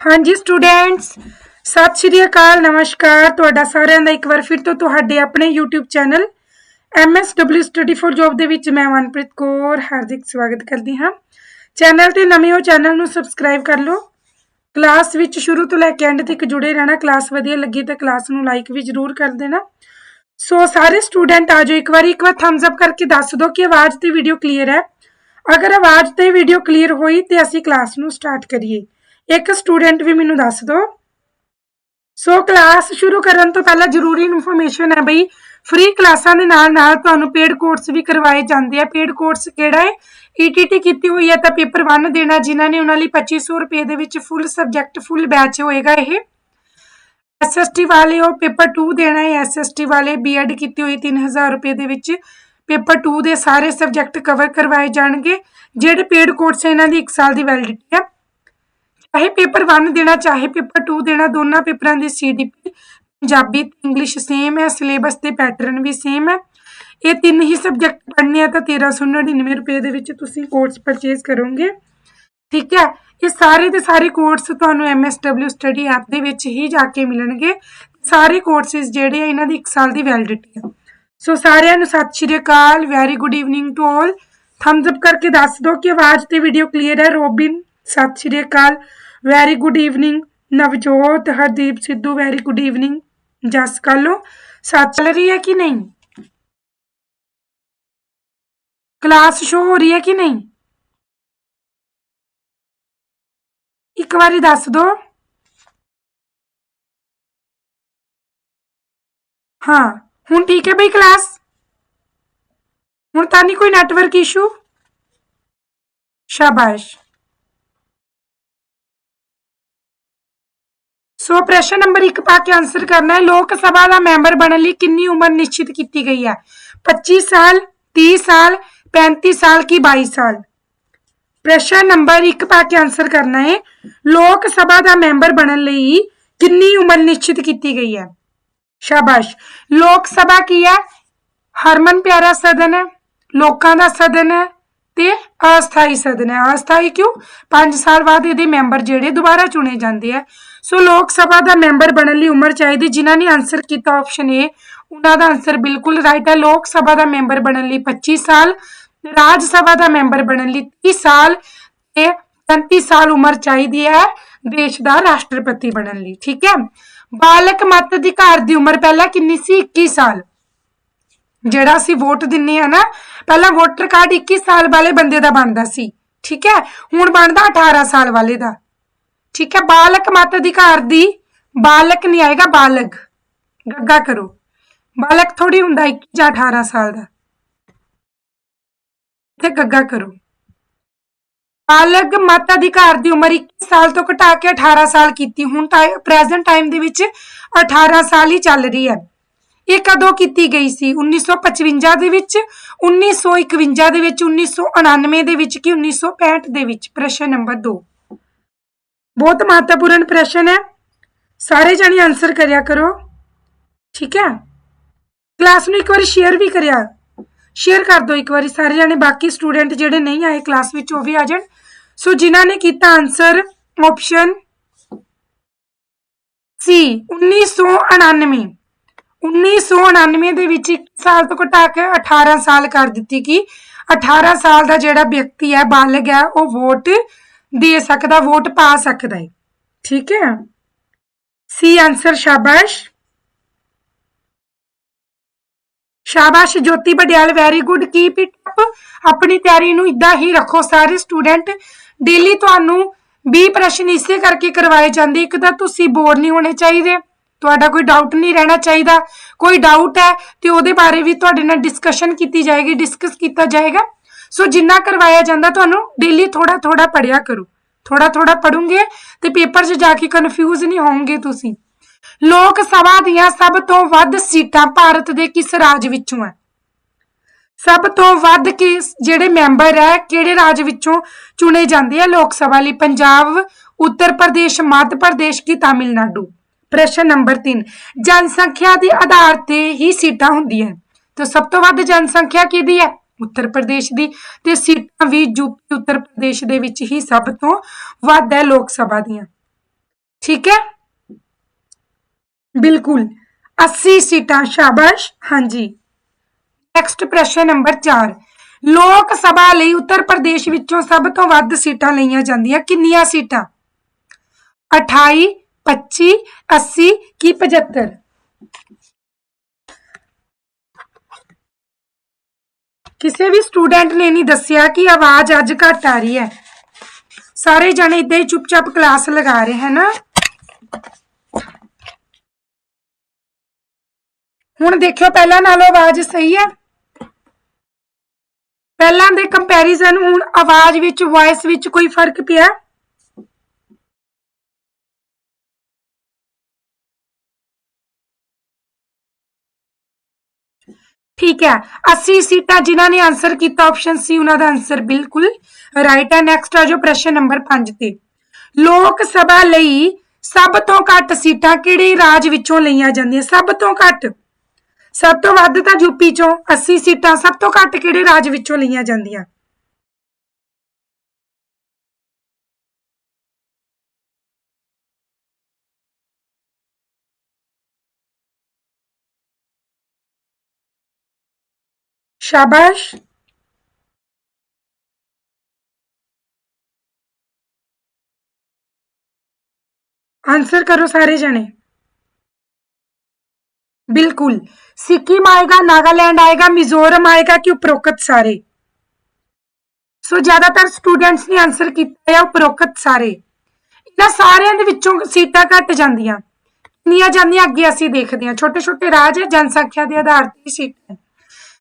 ਹਾਂਜੀ ਸਟੂਡੈਂਟਸ ਸਤਿ ਸ਼੍ਰੀ ਅਕਾਲ, ਨਮਸਕਾਰ। ਤੁਹਾਡਾ ਸਾਰਿਆਂ ਦਾ ਇੱਕ ਵਾਰ ਫਿਰ ਤੋਂ ਤੁਹਾਡੇ ਆਪਣੇ YouTube channel MSW Study for Job ਦੇ ਵਿੱਚ ਮੈਂ ਮਨਪ੍ਰੀਤ ਕੌਰ ਹਾਰਦਿਕ ਸਵਾਗਤ ਕਰਦੀ ਹਾਂ। ਚੈਨਲ ਤੇ ਨਵੇਂ ਹੋ ਚੈਨਲ ਨੂੰ ਸਬਸਕ੍ਰਾਈਬ ਕਰ ਲਓ। ਕਲਾਸ ਵਿੱਚ ਸ਼ੁਰੂ ਤੋਂ ਲੈ ਕੇ ਐਂਡ ਤੱਕ ਜੁੜੇ ਰਹਿਣਾ ਕਲਾਸ ਵਧੀਆ ਲੱਗੀ ਤਾਂ ਕਲਾਸ ਨੂੰ ਲਾਈਕ ਵੀ ਜ਼ਰੂਰ ਕਰ ਦੇਣਾ। ਸੋ ਸਾਰੇ ਸਟੂਡੈਂਟ ਆ ਜਾਓ, ਇੱਕ ਵਾਰੀ, ਇੱਕ ਵਾਰ ਥੰਬਸ ਅਪ ਕਰਕੇ ਦੱਸ ਦਿਓ ਕਿ ਆਵਾਜ਼ ਤੇ ਵੀਡੀਓ ਕਲੀਅਰ ਹੈ। ਅਗਰ ਆਵਾਜ਼ ਤੇ ਵੀਡੀਓ ਕਲੀਅਰ ਹੋਈ ਤੇ ਅਸੀਂ ਕਲਾਸ ਨੂੰ ਸਟਾਰਟ ਕਰੀਏ। ਇੱਕ ਸਟੂਡੈਂਟ ਵੀ ਮੈਨੂੰ ਦੱਸ ਦਿਓ ਸੋ ਕਲਾਸ ਸ਼ੁਰੂ ਕਰਨ ਤੋਂ ਪਹਿਲਾਂ ਜ਼ਰੂਰੀ ਇਨਫੋਰਮੇਸ਼ਨ ਹੈ ਬਈ ਫ੍ਰੀ ਕਲਾਸਾਂ ਦੇ ਨਾਲ ਨਾਲ ਤੁਹਾਨੂੰ ਪੇਡ ਕੋਰਸ ਵੀ ਕਰਵਾਏ ਜਾਂਦੇ ਆ। ਪੇਡ ਕੋਰਸ ਕਿਹੜਾ ਹੈ? ETT ਕੀਤੀ ਹੋਈ ਹੈ ਤਾਂ ਪੇਪਰ 1 ਦੇਣਾ, ਜਿਨ੍ਹਾਂ ਨੇ ਉਹਨਾਂ ਲਈ 2500 ਰੁਪਏ ਦੇ ਵਿੱਚ ਫੁੱਲ ਸਬਜੈਕਟ ਫੁੱਲ ਬੈਚ ਹੋਏਗਾ ਇਹ। ਐਸਐਸਟੀ ਵਾਲੇ ਉਹ ਪੇਪਰ 2 ਦੇਣਾ ਹੈ। ਐਸਐਸਟੀ ਵਾਲੇ ਬੀਐਡ ਕੀਤੀ ਹੋਈ 3000 ਰੁਪਏ ਦੇ ਵਿੱਚ। ਪੇਪਰ 2 ਦੇ ਸਾਰੇ ਸਬਜੈਕਟ ਕਵਰ ਕਰਵਾਏ ਜਾਣਗੇ। ਜਿਹੜੇ ਪੇਡ ਕੋਰਸ ਇਹਨਾਂ ਦੀ 1 ਸਾਲ ਦੀ ਵੈਲਿਡਿਟੀ ਹੈ। ਚਾਹੇ ਪੇਪਰ 1 ਦੇਣਾ, ਚਾਹੇ ਪੇਪਰ 2 ਦੇਣਾ, ਦੋਨਾਂ ਪੇਪਰਾਂ ਦੀ ਸੀਡੀਪੀ ਪੰਜਾਬੀ ਤੇ ਇੰਗਲਿਸ਼ ਸੇਮ ਹੈ ਸਿਲੇਬਸ ਤੇ ਪੈਟਰਨ ਵੀ ਸੇਮ ਹੈ। ਇਹ ਤਿੰਨ ਹੀ ਸਬਜੈਕਟ ਪੜ੍ਹਨੇ ਆ ਤਾਂ 1399 ਰੁਪਏ ਦੇ ਵਿੱਚ ਤੁਸੀਂ ਕੋਰਸ ਪਰਚੇਜ਼ ਕਰੋਗੇ। ਠੀਕ ਹੈ, ਇਹ ਸਾਰੇ ਦੇ ਸਾਰੇ ਕੋਰਸ ਤੁਹਾਨੂੰ MSW ਸਟੱਡੀ ਐਪ ਦੇ ਵਿੱਚ ਹੀ ਜਾ ਕੇ ਮਿਲਣਗੇ। ਸਾਰੇ ਕੋਰਸਿਸ ਜਿਹੜੇ ਆ, ਇਹਨਾਂ ਦੀ 1 ਸਾਲ ਦੀ ਵੈਲਿਡਿਟੀ ਹੈ ਸੋ ਸਾਰਿਆਂ ਨੂੰ Sat Sri Akal very good evening to all thumbs up ਕਰਕੇ ਦੱਸ ਦਿਓ ਕਿ ਆਵਾਜ਼ ਤੇ ਵੀਡੀਓ ਕਲੀਅਰ ਹੈ Robin Sat Sri Akal. Very good evening Navjot, Hardeep Sidhu very good evening Jas ਕਾਲੋ ਸਾਥ ਚੱਲ ਰਹੀ ਹੈ ਕਿ ਨਹੀਂ? ਕਲਾਸ ਸ਼ੋ ਹੋ ਰਹੀ ਹੈ ਕਿ ਨਹੀਂ? ਇੱਕ ਵਾਰੀ ਦੱਸ ਦਿਓ ਹਾਂ, ਹੁਣ ਠੀਕ ਹੈ ਬਈ ਕਲਾਸ ਹੁਣ ਤਾਂ ਨਹੀਂ ਕੋਈ ਨੈਟਵਰਕ ਇਸ਼ੂ ਸ਼ਾਬਾਸ਼। ਸੋ ਪ੍ਰਸ਼ਨ ਨੰਬਰ 1 ਪਾ ਕੇ ਆਨਸਰ ਕਰਨਾ ਹੈ। ਲੋਕ ਸਭਾ ਦਾ ਮੈਂਬਰ ਬਣਨ ਲਈ ਕਿੰਨੀ ਉਮਰ ਨਿਸ਼ਚਿਤ ਕੀਤੀ ਗਈ ਹੈ? 25 ਸਾਲ 30 ਸਾਲ 35 ਸਾਲ ਕੀ 22 ਸਾਲ? ਪ੍ਰਸ਼ਨ ਨੰਬਰ 1 ਪਾ ਕੇ ਆਨਸਰ ਕਰਨਾ ਹੈ। ਲੋਕ ਸਭਾ ਦਾ ਮੈਂਬਰ ਬਣਨ ਲਈ ਕਿੰਨੀ ਉਮਰ ਨਿਸ਼ਚਿਤ ਕੀਤੀ ਗਈ ਹੈ? ਸ਼ਾਬਾਸ਼। ਲੋਕ ਸਭਾ ਕੀ ਹੈ? ਹਰਮਨ ਪਿਆਰਾ ਸਦਨ ਹੈ, ਲੋਕਾਂ ਦਾ ਸਦਨ ਹੈ ਤੇ ਅਸਥਾਈ ਸਦਨ ਹੈ। ਅਸਥਾਈ ਕਿਉਂ? 5 ਸਾਲ ਬਾਅਦ ਇਹਦੇ ਮੈਂਬਰ ਜਿਹੜੇ ਦੁਬਾਰਾ ਚੁਣੇ ਜਾਂਦੇ ਆ ਸੋ ਲੋਕ ਸਭਾ ਦਾ ਮੈਂਬਰ ਬਣਨ ਲਈ ਉਮਰ ਚਾਹੀਦੀ, ਜਿਨ੍ਹਾਂ ਨੇ ਆਨਸਰ ਕੀਤਾ ਆਪਸ਼ਨ ਏ ਉਹਨਾਂ ਦਾ ਆਨਸਰ ਬਿਲਕੁਲ ਰਾਈਟ ਹੈ। ਲੋਕ ਸਭਾ ਦਾ ਮੈਂਬਰ ਬਣਨ ਲਈ 25 ਸਾਲ, ਰਾਜ ਸਭਾ ਦਾ ਮੈਂਬਰ ਬਣਨ ਲਈ 30 ਸਾਲ ਤੇ 35 ਸਾਲ ਉਮਰ ਚਾਹੀਦੀ ਹੈ ਦੇਸ਼ ਦਾ ਰਾਸ਼ਟਰਪਤੀ ਬਣਨ ਲਈ, ਠੀਕ ਹੈ? ਬਾਲਕ ਮਤ ਅਧਿਕਾਰ ਦੀ ਉਮਰ ਪਹਿਲਾਂ ਕਿੰਨੀ ਸੀ? 21 ਸਾਲ। ਜਿਹੜਾ ਅਸੀਂ ਵੋਟ ਦਿੰਨੇ ਆ ਨਾ, ਪਹਿਲਾਂ ਵੋਟਰ ਕਾਰਡ 21 ਸਾਲ ਵਾਲੇ ਬੰਦੇ ਦਾ ਬਣਦਾ ਸੀ, ਠੀਕ ਹੈ? ਹੁਣ ਬਣਦਾ 18 ਸਾਲ ਵਾਲੇ ਦਾ। ਠੀਕ ਹੈ, ਬਾਲਕ ਮਤ ਅਧਿਕਾਰ ਦੀ ਬਾਲਕ ਨਹੀਂ ਆਏਗਾ, ਬਾਲਗ। ਗੱਗਾ ਕਰੋ। ਬਾਲਕ ਥੋੜੀ ਹੁੰਦਾ 21 ਜਾਂ 18 ਸਾਲ ਦਾ। ਤੇ ਗੱਗਾ ਕਰੋ। ਬਾਲਗ ਮਤ ਅਧਿਕਾਰ ਦੀ ਉਮਰ 21 ਸਾਲ ਤੋਂ ਘਟਾ ਕੇ 18 ਸਾਲ ਕੀਤੀ। ਹੁਣ ਪ੍ਰੈਜ਼ੈਂਟ ਟਾਈਮ ਦੇ ਵਿੱਚ 18 ਸਾਲ ਹੀ ਚੱਲ ਰਹੀ ਹੈ। ਇਹ ਕਦੋਂ ਕੀਤੀ ਗਈ ਸੀ? 1955 ਦੇ ਵਿੱਚ 1951 ਦੇ ਵਿੱਚ 1999 ਦੇ ਵਿੱਚ ਕਿ 1965 ਦੇ ਵਿੱਚ? ਪ੍ਰਸ਼ਨ ਨੰਬਰ 2 ਬਹੁਤ ਮਹੱਤਵਪੂਰਨ ਪ੍ਰਸ਼ਨ ਹੈ। ਸਾਰੇ ਜਣੇ ਆਨਸਰ ਕਰਿਆ ਕਰੋ। ਠੀਕ ਹੈ? ਕਲਾਸ ਨੂੰ ਇੱਕ ਵਾਰੀ ਸ਼ੇਅਰ ਵੀ ਕਰਿਆ। ਸ਼ੇਅਰ ਕਰ ਦਿਓ ਇੱਕ ਵਾਰੀ। ਸਾਰੇ ਜਣੇ ਬਾਕੀ ਸਟੂਡੈਂਟ ਜਿਹੜੇ ਨਹੀਂ ਆਏ ਕਲਾਸ ਵਿੱਚ, ਉਹ ਵੀ ਆ ਜਾਣ। ਸੋ ਜਿਨ੍ਹਾਂ ਨੇ ਕੀਤਾ ਆਨਸਰ ਆਪਸ਼ਨ ਸੀ 1999 1999 ਦੇ ਵਿੱਚ 1 ਸਾਲ ਤੋਂ ਘਟਾ ਕੇ 18 ਸਾਲ ਕਰ ਦਿੱਤੀ ਕਿ 18 ਸਾਲ ਦਾ ਜਿਹੜਾ ਵਿਅਕਤੀ ਹੈ, ਬਾਲਗ ਹੈ, ਉਹ ਵੋਟ ਦੇ ਸਕਦਾ ਵੋਟ ਪਾ ਸਕਦਾ ਹੈ। ਠੀਕ ਹੈ? ਸੀ ਆਨਸਰ ਸ਼ਾਬਾਸ਼। ਸ਼ਾਬਾਸ਼ Jyoti Badyal very good keep it up ਆਪਣੀ ਤਿਆਰੀ ਨੂੰ ਇਦਾਂ ਹੀ ਰੱਖੋ ਸਾਰੇ ਸਟੂਡੈਂਟ ਡੇਲੀ ਤੁਹਾਨੂੰ 20 ਪ੍ਰਸ਼ਨ ਇਸੇ ਕਰਕੇ ਕਰਵਾਏ ਜਾਂਦੇ। ਇੱਕ ਤਾਂ ਤੁਸੀਂ ਬੋਰ ਨਹੀਂ ਹੋਣੇ ਚਾਹੀਦੇ। ਤੁਹਾਡਾ ਕੋਈ ਡਾਊਟ ਨਹੀਂ ਰਹਿਣਾ ਚਾਹੀਦਾ। ਕੋਈ ਡਾਊਟ ਹੈ ਤੇ ਉਹਦੇ ਬਾਰੇ ਵੀ ਤੁਹਾਡੇ ਨਾਲ ਡਿਸਕਸ਼ਨ ਕੀਤੀ ਜਾਏਗੀ ਡਿਸਕਸ ਕੀਤਾ ਜਾਏਗਾ। ਸੋ ਜਿੰਨਾ ਕਰਵਾਇਆ ਜਾਂਦਾ ਤੁਹਾਨੂੰ ਡੇਲੀ ਥੋੜਾ ਥੋੜਾ ਪੜਿਆ ਕਰੋ। ਥੋੜਾ ਥੋੜਾ ਪੜੂਗੇ ਤੇ ਪੇਪਰ 'ਚ ਜਾ ਕੇ ਕਨਫਿਊਜ਼ ਨਹੀਂ ਹੋਵੋਗੇ ਤੁਸੀਂ। ਲੋਕ ਸਭਾ ਦੀਆਂ ਸਭ ਤੋਂ ਵੱਧ ਸੀਟਾਂ ਭਾਰਤ ਦੇ ਕਿਸ ਰਾਜ ਵਿੱਚੋਂ ਹੈ? ਸਭ ਤੋਂ ਵੱਧ ਕਿਸ ਜਿਹੜੇ ਮੈਂਬਰ ਹੈ, ਕਿਹੜੇ ਰਾਜ ਵਿੱਚੋਂ ਚੁਣੇ ਜਾਂਦੇ ਆ ਲੋਕ ਸਭਾ ਲਈ? ਪੰਜਾਬ, ਉੱਤਰ ਪ੍ਰਦੇਸ਼, ਮੱਧ ਪ੍ਰਦੇਸ਼ ਕੀ ਤਾਮਿਲਨਾਡੂ? ਪ੍ਰਸ਼ਨ ਨੰਬਰ 3 ਜਨਸੰਖਿਆ ਦੇ ਆਧਾਰ ਤੇ ਹੀ ਸੀਟਾਂ ਹੁੰਦੀਆਂ। ਤਾਂ ਸਭ ਤੋਂ ਵੱਧ ਜਨਸੰਖਿਆ ਕਿਹਦੀ ਹੈ? ਉੱਤਰ ਪ੍ਰਦੇਸ਼ ਦੀ ਤੇ ਸੀਟਾਂ ਵੀ ਯੂਪੀ ਉੱਤਰ ਪ੍ਰਦੇਸ਼ ਦੇ ਵਿੱਚ ਹੀ ਸਭ ਤੋਂ ਵੱਧ ਹੈ ਲੋਕ ਸਭਾ ਦੀਆਂ। ਠੀਕ ਹੈ? ਬਿਲਕੁਲ। 80 ਸੀਟਾਂ, ਸ਼ਾਬਾਸ਼। ਹਾਂਜੀ। ਨੈਕਸਟ ਪ੍ਰਸ਼ਨ ਨੰਬਰ 4 ਲੋਕ ਸਭਾ ਲਈ ਉੱਤਰ ਪ੍ਰਦੇਸ਼ ਵਿੱਚੋਂ ਸਭ ਤੋਂ ਵੱਧ ਸੀਟਾਂ ਲਈਆਂ ਜਾਂਦੀਆਂ ਕਿੰਨੀਆਂ ਸੀਟਾਂ? 28 25 80 ਕੀ 75 ਕਿਸੇ ਵੀ ਸਟੂਡੈਂਟ ਨੇ ਨਹੀਂ ਦੱਸਿਆ ਕਿ ਆਵਾਜ਼ ਅੱਜ ਘੱਟ ਆ ਰਹੀ ਹੈ। ਸਾਰੇ ਜਣੇ ਇਦਾਂ ਹੀ ਚੁੱਪਚਾਪ ਕਲਾਸ ਲਗਾ ਰਹੇ ਹਨ। ਹੁਣ ਦੇਖਿਓ ਪਹਿਲਾਂ ਨਾਲੋਂ ਆਵਾਜ਼ ਸਹੀ ਹੈ। ਪਹਿਲਾਂ ਦੇ ਕੰਪੈਰੀਜ਼ਨ ਹੁਣ ਆਵਾਜ਼ ਵਿੱਚ ਵੌਇਸ ਵਿੱਚ ਕੋਈ ਫ਼ਰਕ ਪਿਆ। ਠੀਕ ਹੈ। 80 ਸੀਟਾਂ ਜਿਨ੍ਹਾਂ ਨੇ ਆਨਸਰ ਕੀਤਾ ਆਪਸ਼ਨ ਸੀ ਉਹਨਾਂ ਦਾ ਆਨਸਰ ਬਿਲਕੁਲ ਰਾਈਟ ਹੈ। ਨੈਕਸਟ ਆ ਜੋ ਪ੍ਰਸ਼ਨ ਨੰਬਰ 5 ਤੇ। ਲੋਕ ਸਭਾ ਲਈ ਸਭ ਤੋਂ ਘੱਟ ਸੀਟਾਂ ਕਿਹੜੇ ਰਾਜ ਵਿੱਚੋਂ ਲਈਆਂ ਜਾਂਦੀਆਂ? ਸਭ ਤੋਂ ਘੱਟ। ਸਭ ਤੋਂ ਵੱਧ ਤਾਂ ਯੂਪੀ ਚੋਂ 80 ਸੀਟਾਂ ਸਭ ਤੋਂ ਘੱਟ ਕਿਹੜੇ ਰਾਜ ਵਿੱਚੋਂ ਲਈਆਂ ਜਾਂਦੀਆਂ? शाबाश आंसर करो सारे जने बिल्कुल सिक्किम आएगा नागालैंड आएगा मिजोरम आएगा कि उपरोक्त सारे ਸੋ ਜ਼ਿਆਦਾਤਰ ਸਟੂਡੈਂਟਸ ਨੇ ਆਨਸਰ ਕੀਤਾ ਹੈ ਉਪਰੋਕਤ ਸਾਰੇ ਇਹਨਾਂ ਸਾਰਿਆਂ ਦੇ ਵਿੱਚੋਂ ਸੀਟਾਂ ਘਟ ਜਾਂਦੀਆਂ ਕਿੰਨੀਆਂ ਜਾਂਦੀਆਂ ਅੱਗੇ ਅਸੀਂ ਦੇਖਦੇ ਹਾਂ ਛੋਟੇ ਛੋਟੇ ਰਾਜ ਹੈ ਜਨਸੰਖਿਆ ਦੇ ਆਧਾਰ ਤੇ ਸੀਟਾਂ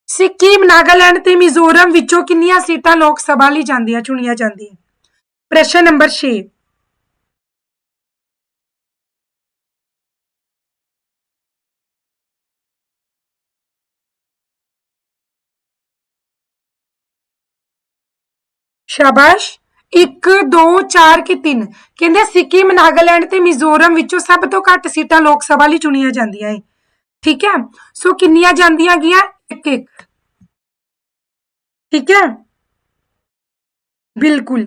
ਸਿੱਕਿਮ ਨਾਗਾਲੈਂਡ ਤੇ ਮਿਜ਼ੋਰਮ ਵਿੱਚੋਂ ਕਿੰਨੀਆਂ ਸੀਟਾਂ ਲੋਕ ਸਭਾ ਲਈ ਜਾਂਦੀਆਂ ਚੁਣੀਆਂ ਜਾਂਦੀਆਂ ਪ੍ਰਸ਼ਨ ਨੰਬਰ 6 ਸ਼ਾਬਾਸ਼ 1 2 4 ਕਿ 3 ਕਹਿੰਦੇ ਸਿੱਕਿਮ ਨਾਗਾਲੈਂਡ ਤੇ ਮਿਜ਼ੋਰਮ ਵਿੱਚੋਂ ਸਭ ਤੋਂ ਘੱਟ ਸੀਟਾਂ ਲੋਕ ਸਭਾ ਲਈ ਚੁਣੀਆਂ ਜਾਂਦੀਆਂ ਏ ਠੀਕ ਹੈ ਸੋ ਕਿੰਨੀਆਂ ਜਾਂਦੀਆਂ ਗਈਆਂ ਇੱਕ ਇੱਕ ਠੀਕ ਹੈ ਬਿਲਕੁਲ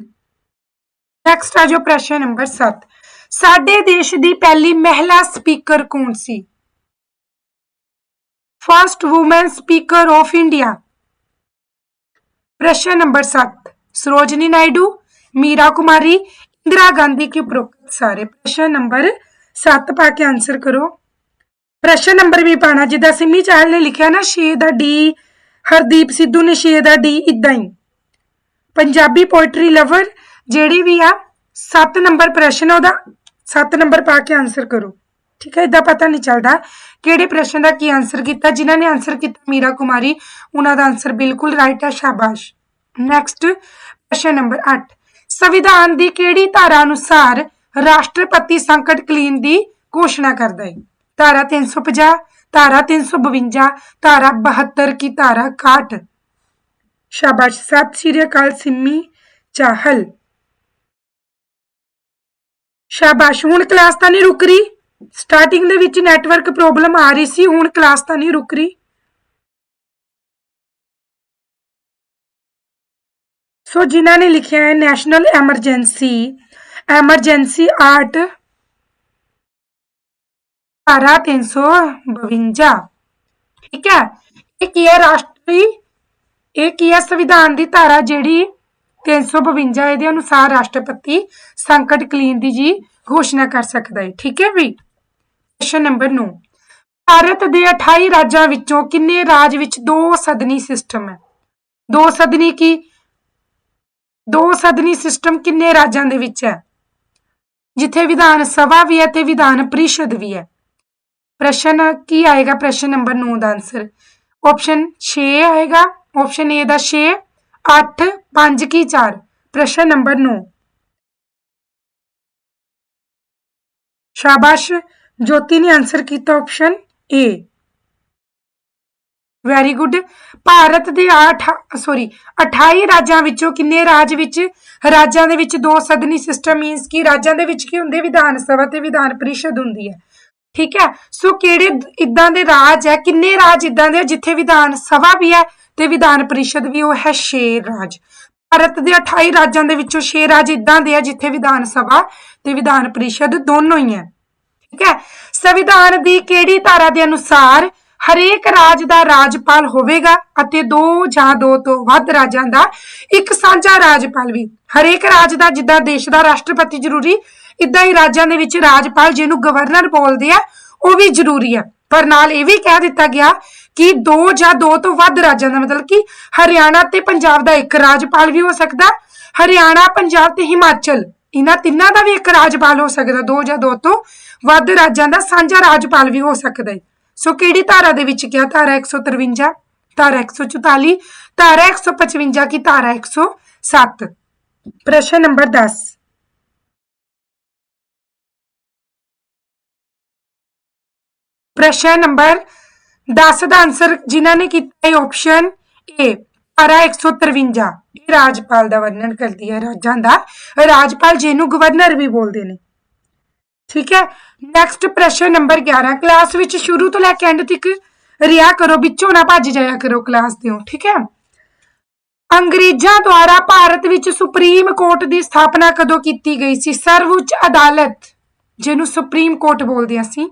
ਨੈਕਸਟ ਆ ਜੋ ਪ੍ਰਸ਼ਨ ਨੰਬਰ 7 ਸਾਡੇ ਦੇਸ਼ ਦੀ ਪਹਿਲੀ ਮਹਿਲਾ ਸਪੀਕਰ ਕੌਣ ਸੀ first woman speaker of India प्रश्न नंबर सात सरोजनी नायडू मीरा कुमारी इंदिरा गांधी के उपरोक्त सारे प्रश्न नंबर सत्त पा के आंसर करो ਪ੍ਰਸ਼ਨ ਨੰਬਰ ਵੀ ਪਾਣਾ ਜਿੱਦਾਂ ਸਿੰਮੀ ਚਾਹਲ ਨੇ ਲਿਖਿਆ ਨਾ 6 ਦਾ ਡੀ, ਹਰਦੀਪ ਸਿੱਧੂ ਨੇ 6 ਦਾ ਡੀ ਇਦਾਂ ਹੀ। ਪੰਜਾਬੀ ਪੋਇਟਰੀ ਲਵਰ ਜਿਹੜੀ ਵੀ ਆ 7 ਨੰਬਰ ਪ੍ਰਸ਼ਨ ਉਹਦਾ 7 ਨੰਬਰ ਪਾ ਕੇ ਆਨਸਰ ਕਰੋ। ਠੀਕ ਹੈ ਇਦਾਂ ਪਤਾ ਨਹੀਂ ਚੱਲਦਾ ਕਿਹੜੇ ਪ੍ਰਸ਼ਨ ਦਾ ਕੀ ਆਨਸਰ ਕੀਤਾ, ਜਿਨ੍ਹਾਂ ਨੇ ਆਨਸਰ ਕੀਤਾ ਮੀਰਾ ਕੁਮਾਰੀ, ਉਹਨਾਂ ਦਾ ਆਨਸਰ ਬਿਲਕੁਲ ਰਾਈਟ ਹੈ ਸ਼ਾਬਾਸ਼। ਨੈਕਸਟ ਪ੍ਰਸ਼ਨ ਨੰਬਰ 8 ਸੰਵਿਧਾਨ ਦੀ ਕਿਹੜੀ ਧਾਰਾ ਅਨੁਸਾਰ ਰਾਸ਼ਟਰਪਤੀ ਸੰਕਟ ਕਲੀਨ ਦੀ ਘੋਸ਼ਣਾ ਕਰਦਾ ਹੈ? ਧਾਰਾ 350 ਧਾਰਾ 352 ਧਾਰਾ 72 ਕੀ ਧਾਰਾ 61 ਸ਼ਾਬਾਸ਼ ਸਤਿ ਸ਼੍ਰੀ ਅਕਾਲ ਸਿੰਮੀ ਚਾਹਲ ਸ਼ਾਬਾਸ਼ ਹੁਣ ਕਲਾਸ ਤਾਂ ਨਹੀਂ ਰੁਕ ਰਹੀ ਸਟਾਰਟਿੰਗ ਦੇ ਵਿੱਚ ਨੈਟਵਰਕ ਪ੍ਰੋਬਲਮ ਆ ਰਹੀ ਸੀ ਹੁਣ ਕਲਾਸ ਤਾਂ ਨਹੀਂ ਰੁਕ ਰਹੀ ਸੋ ਜਿਨ੍ਹਾਂ ਨੇ ਲਿਖਿਆ ਹੈ ਨੈਸ਼ਨਲ ਐਮਰਜੈਂਸੀ ਐਮਰਜੈਂਸੀ ਆਰਟ ਧਾਰਾ 352 ਠੀਕ ਹੈ ਇਹ ਕੀ ਹੈ ਰਾਸ਼ਟਰੀ ਇਹ ਕੀ ਹੈ ਸੰਵਿਧਾਨ ਦੀ ਧਾਰਾ ਜਿਹੜੀ 352 ਇਹਦੇ ਅਨੁਸਾਰ ਰਾਸ਼ਟਰਪਤੀ ਸੰਕਟ ਕਲੀਨ ਦੀ ਜੀ ਘੋਸ਼ਣਾ ਕਰ ਸਕਦਾ ਹੈ ਠੀਕ ਹੈ ਵੀ ਪ੍ਰਸ਼ਨ ਨੰਬਰ 9 ਭਾਰਤ ਦੇ 28 ਰਾਜਾਂ ਵਿੱਚੋਂ ਕਿੰਨੇ ਰਾਜ ਵਿੱਚ ਦੋ ਸਦਨੀ ਸਿਸਟਮ ਹੈ ਦੋ ਸਦਨੀ ਕੀ ਦੋ ਸਦਨੀ ਸਿਸਟਮ ਕਿੰਨੇ ਰਾਜਾਂ ਦੇ ਵਿੱਚ ਹੈ ਜਿੱਥੇ ਵਿਧਾਨ ਸਭਾ ਵੀ ਹੈ ਤੇ ਵਿਧਾਨ ਪਰਿਸ਼ਦ ਵੀ ਹੈ ਪ੍ਰਸ਼ਨ ਕੀ ਆਏਗਾ? ਪ੍ਰਸ਼ਨ ਨੰਬਰ 9 ਦਾ ਆਨਸਰ ਆਪਸ਼ਨ 6 ਆਏਗਾ ਆਪਸ਼ਨ ਏ ਦਾ 6 8 5 ਕੀ 4 ਪ੍ਰਸ਼ਨ ਨੰਬਰ 9 ਸ਼ਾਬਾਸ਼। ਜੋਤੀ ਨੇ ਆਨਸਰ ਕੀਤਾ option A very good Bharat ਦੇ 8 ਸੌਰੀ 28 ਰਾਜਾਂ ਵਿੱਚੋਂ ਕਿੰਨੇ ਰਾਜ ਵਿੱਚ, ਰਾਜਾਂ ਦੇ ਵਿੱਚ ਦੋ ਸਦਨੀ ਸਿਸਟਮ ਮੀਨਸ ਕਿ ਰਾਜਾਂ ਦੇ ਵਿੱਚ ਕੀ ਹੁੰਦੇ ਵਿਧਾਨ ਸਭਾ ਤੇ ਵਿਧਾਨ ਪਰਿਸ਼ਦ ਹੁੰਦੀ ਹੈ। ਠੀਕ ਹੈ? ਸੋ ਕਿਹੜੇ ਇਦਾਂ ਦੇ ਰਾਜ ਹੈ? ਕਿੰਨੇ ਰਾਜ ਇਦਾਂ ਦੇ ਜਿੱਥੇ ਵਿਧਾਨ ਸਭਾ ਵੀ ਹੈ ਤੇ ਵਿਧਾਨ ਪ੍ਰੀਸ਼ਦ ਵੀ ਉਹ ਹੈ 6 ਰਾਜ। ਭਾਰਤ ਦੇ 28 ਰਾਜਾਂ ਦੇ ਵਿੱਚੋਂ 6 ਰਾਜ ਇਦਾਂ ਦੇ ਆ ਜਿੱਥੇ ਵਿਧਾਨ ਸਭਾ ਤੇ ਵਿਧਾਨ ਪਰਿਸ਼ਦ ਦੋਨੋਂ ਹੀ ਹੈ। ਠੀਕ ਹੈ? ਸੰਵਿਧਾਨ ਦੀ ਕਿਹੜੀ ਧਾਰਾ ਦੇ ਅਨੁਸਾਰ ਹਰੇਕ ਰਾਜ ਦਾ ਰਾਜਪਾਲ ਹੋਵੇਗਾ ਅਤੇ ਦੋ ਜਾਂ ਦੋ ਤੋਂ ਵੱਧ ਰਾਜਾਂ ਦਾ ਇੱਕ ਸਾਂਝਾ ਰਾਜਪਾਲ ਵੀ। ਹਰੇਕ ਰਾਜ ਦਾ, ਜਿੱਦਾਂ ਦੇਸ਼ ਦਾ ਰਾਸ਼ਟਰਪਤੀ ਜ਼ਰੂਰੀ ਇਦਾਂ ਹੀ ਰਾਜਾਂ ਦੇ ਵਿੱਚ ਰਾਜਪਾਲ ਜਿਹਨੂੰ ਗਵਰਨਰ ਬੋਲਦੇ ਆ, ਉਹ ਵੀ ਜ਼ਰੂਰੀ ਹੈ ਪਰ ਨਾਲ ਇਹ ਵੀ ਕਹਿ ਦਿੱਤਾ ਗਿਆ ਕਿ ਦੋ ਜਾਂ ਦੋ ਤੋਂ ਵੱਧ ਰਾਜਾਂ ਦਾ ਮਤਲਬ ਕਿ ਹਰਿਆਣਾ ਤੇ ਪੰਜਾਬ ਦਾ ਇੱਕ ਰਾਜਪਾਲ ਵੀ ਹੋ ਸਕਦਾ, ਹਰਿਆਣਾ, ਪੰਜਾਬ ਤੇ ਹਿਮਾਚਲ। ਇਹਨਾਂ ਤਿੰਨਾਂ ਦਾ ਵੀ ਇੱਕ ਰਾਜਪਾਲ ਹੋ ਸਕਦਾ, ਦੋ ਜਾਂ ਦੋ ਤੋਂ ਵੱਧ ਰਾਜਾਂ ਦਾ ਸਾਂਝਾ ਰਾਜਪਾਲ ਵੀ ਹੋ ਸਕਦਾ ਹੈ। ਸੋ ਕਿਹੜੀ ਧਾਰਾ ਦੇ ਵਿੱਚ ਕਿਹਾ? ਧਾਰਾ 153 ਧਾਰਾ 144 ਧਾਰਾ 155 ਕੀ ਧਾਰਾ 107 ਪ੍ਰਸ਼ਨ ਨੰਬਰ 10 ਪ੍ਰਸ਼ਨ ਨੰਬਰ 10 ਦਾ ਆਨਸਰ ਜਿਨ੍ਹਾਂ ਨੇ ਕੀਤਾ ਹੈ ਆਪਸ਼ਨ ਏ ਧਾਰਾ 153 ਇਹ ਰਾਜਪਾਲ ਦਾ ਵਰਣਨ ਕਰਦੀ ਹੈ, ਰਾਜਾਂ ਦਾ। ਰਾਜਪਾਲ ਜਿਹਨੂੰ ਗਵਰਨਰ ਵੀ ਬੋਲਦੇ ਨੇ। ਠੀਕ ਹੈ? ਨੈਕਸਟ ਪ੍ਰਸ਼ਨ ਨੰਬਰ 11 ਕਲਾਸ ਵਿੱਚ ਸ਼ੁਰੂ ਤੋਂ ਲੈ ਕੇ ਐਂਡ ਤੱਕ ਰਿਆ ਕਰੋ, ਵਿੱਚੋਂ ਨਾ ਭੱਜ ਜਾਇਆ ਕਰੋ ਕਲਾਸ ਦਿਓ, ਠੀਕ ਹੈ? ਅੰਗਰੇਜ਼ਾਂ ਦੁਆਰਾ ਭਾਰਤ ਵਿੱਚ ਸੁਪਰੀਮ ਕੋਰਟ ਦੀ ਸਥਾਪਨਾ ਕਦੋਂ ਕੀਤੀ ਗਈ ਸੀ? ਸਰਵਉੱਚ ਅਦਾਲਤ, ਜਿਹਨੂੰ ਸੁਪਰੀਮ ਕੋਰਟ ਬੋਲਦੇ ਅਸੀਂ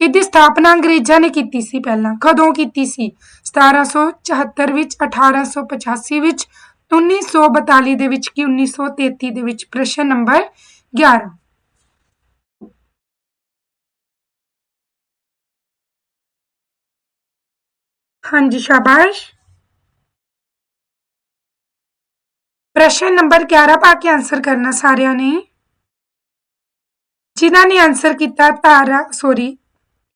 ਇਹਦੀ ਸਥਾਪਨਾ ਅੰਗਰੇਜ਼ਾਂ ਨੇ ਕੀਤੀ ਸੀ ਪਹਿਲਾਂ। ਕਦੋਂ ਕੀਤੀ ਸੀ? 1774 ਵਿੱਚ 1885 ਵਿੱਚ 1942 ਦੇ ਵਿੱਚ ਕਿ 1933 ਦੇ ਵਿੱਚ? ਪ੍ਰਸ਼ਨ ਨੰਬਰ 11 ਹਾਂਜੀ, ਸ਼ਾਬਾਸ਼। ਪ੍ਰਸ਼ਨ ਨੰਬਰ 11 ਪਾ ਕੇ ਆਨਸਰ ਕਰਨਾ ਸਾਰਿਆਂ ਨੇ। ਜਿਨ੍ਹਾਂ ਨੇ ਆਨਸਰ ਕੀਤਾ, ਧਾਰਾ ਸੋਰੀ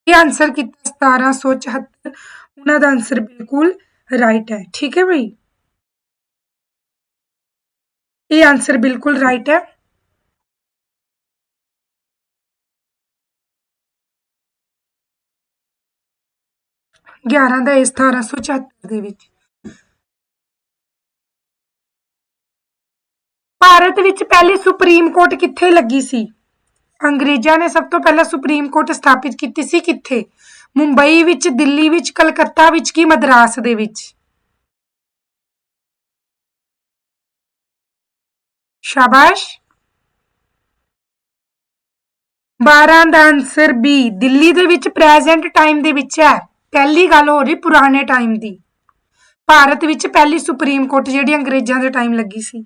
ਇਹ ਆਨਸਰ ਕੀਤਾ 1774 ਉਹਨਾਂ ਦਾ ਆਨਸਰ ਬਿਲਕੁਲ ਰਾਈਟ ਹੈ। ਠੀਕ ਹੈ ਭਈ ਇਹ ਆਨਸਰ ਬਿਲਕੁਲ ਰਾਈਟ ਹੈ। ਗਿਆਰਾਂ ਦਾ ਇਸ 1774 ਦੇ ਵਿੱਚ। ਭਾਰਤ ਵਿੱਚ ਪਹਿਲੀ ਸੁਪਰੀਮ ਕੋਰਟ ਕਿੱਥੇ ਲੱਗੀ ਸੀ? ਅੰਗਰੇਜ਼ਾਂ ਨੇ ਸਭ ਤੋਂ ਪਹਿਲਾਂ ਸੁਪਰੀਮ ਕੋਰਟ ਸਥਾਪਿਤ ਕੀਤੀ ਸੀ ਕਿੱਥੇ? ਮੁੰਬਈ ਵਿੱਚ, ਦਿੱਲੀ ਵਿੱਚ, ਕਲਕੱਤਾ ਵਿੱਚ ਕੀ ਮਦਰਾਸ ਦੇ ਵਿੱਚ? ਸ਼ਾਬਾਸ਼। 12 ਦਾ ਆਨਸਰ ਬੀ ਦਿੱਲੀ ਦੇ ਵਿੱਚ ਪ੍ਰੈਜ਼ੈਂਟ ਟਾਈਮ ਦੇ ਵਿੱਚ ਹੈ। ਪਹਿਲੀ ਗੱਲ ਹੋ ਰਹੀ ਪੁਰਾਣੇ ਟਾਈਮ ਦੀ। ਭਾਰਤ ਵਿੱਚ ਪਹਿਲੀ ਸੁਪਰੀਮ ਕੋਰਟ ਜਿਹੜੀ ਅੰਗਰੇਜ਼ਾਂ ਦੇ ਟਾਈਮ ਲੱਗੀ ਸੀ।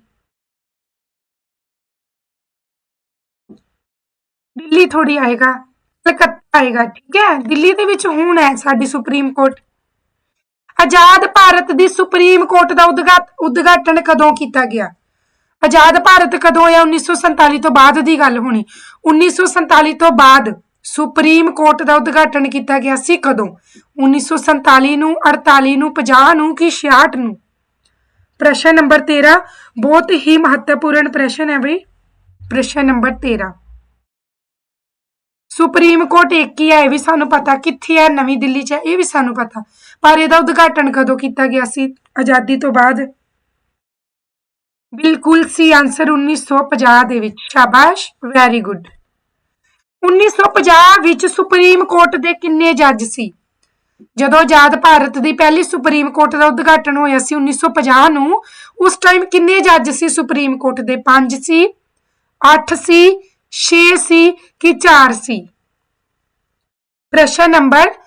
ਦਿੱਲੀ ਥੋੜੀ ਆਏਗਾ, ਕਲਕੱਤਾ ਆਏਗਾ, ਠੀਕ ਹੈ? ਦਿੱਲੀ ਦੇ ਵਿੱਚ ਹੁਣ ਹੈ ਸਾਡੀ ਸੁਪਰੀਮ ਕੋਰਟ। ਆਜ਼ਾਦ ਭਾਰਤ ਦੀ ਸੁਪਰੀਮ ਕੋਰਟ ਦਾ ਉਦਘਾਟ ਉਦਘਾਟਨ ਕਦੋਂ ਕੀਤਾ ਗਿਆ? ਆਜ਼ਾਦ ਭਾਰਤ ਕਦੋਂ ਹੋਇਆ 1947 ਤੋਂ ਬਾਅਦ ਦੀ ਗੱਲ ਹੋਣੀ। 1947 ਤੋਂ ਬਾਅਦ ਸੁਪਰੀਮ ਕੋਰਟ ਦਾ ਉਦਘਾਟਨ ਕੀਤਾ ਗਿਆ ਸੀ ਕਦੋਂ? 1947 ਨੂੰ 48 ਨੂੰ 50 ਨੂੰ ਕਿ 66 ਨੂੰ? ਪ੍ਰਸ਼ਨ ਨੰਬਰ 13 ਬਹੁਤ ਹੀ ਮਹੱਤਵਪੂਰਨ ਪ੍ਰਸ਼ਨ ਹੈ ਬਈ। ਪ੍ਰਸ਼ਨ ਨੰਬਰ 13 ਸੁਪਰੀਮ ਕੋਰਟ ਇੱਕ ਹੀ ਹੈ, ਇਹ ਵੀ ਸਾਨੂੰ ਪਤਾ ਕਿੱਥੇ ਹੈ, ਨਵੀਂ ਦਿੱਲੀ 'ਚ ਹੈ, ਇਹ ਵੀ ਸਾਨੂੰ ਪਤਾ। ਪਰ ਇਹਦਾ ਉਦਘਾਟਨ ਕਦੋਂ ਕੀਤਾ ਗਿਆ ਸੀ? ਆਜ਼ਾਦੀ ਤੋਂ ਬਾਅਦ? ਬਿਲਕੁਲ ਸੀ ਆਨਸਰ 1950 ਦੇ ਵਿੱਚ। ਸ਼ਾਬਾਸ਼ ਵੈਰੀ ਗੁੱਡ 1950 ਵਿੱਚ ਸੁਪਰੀਮ ਕੋਰਟ ਦੇ ਕਿੰਨੇ ਜੱਜ ਸੀ? ਜਦੋਂ ਆਜ਼ਾਦ ਭਾਰਤ ਦੀ ਪਹਿਲੀ ਸੁਪਰੀਮ ਕੋਰਟ ਦਾ ਉਦਘਾਟਨ ਹੋਇਆ ਸੀ 1950 ਨੂੰ, ਉਸ ਟਾਈਮ ਕਿੰਨੇ ਜੱਜ ਸੀ ਸੁਪਰੀਮ ਕੋਰਟ ਦੇ? 5 ਸੀ 8 ਸੀ 6 ਸੀ ਕਿ 4 ਸੀ? ਪ੍ਰਸ਼ਨ ਨੰਬਰ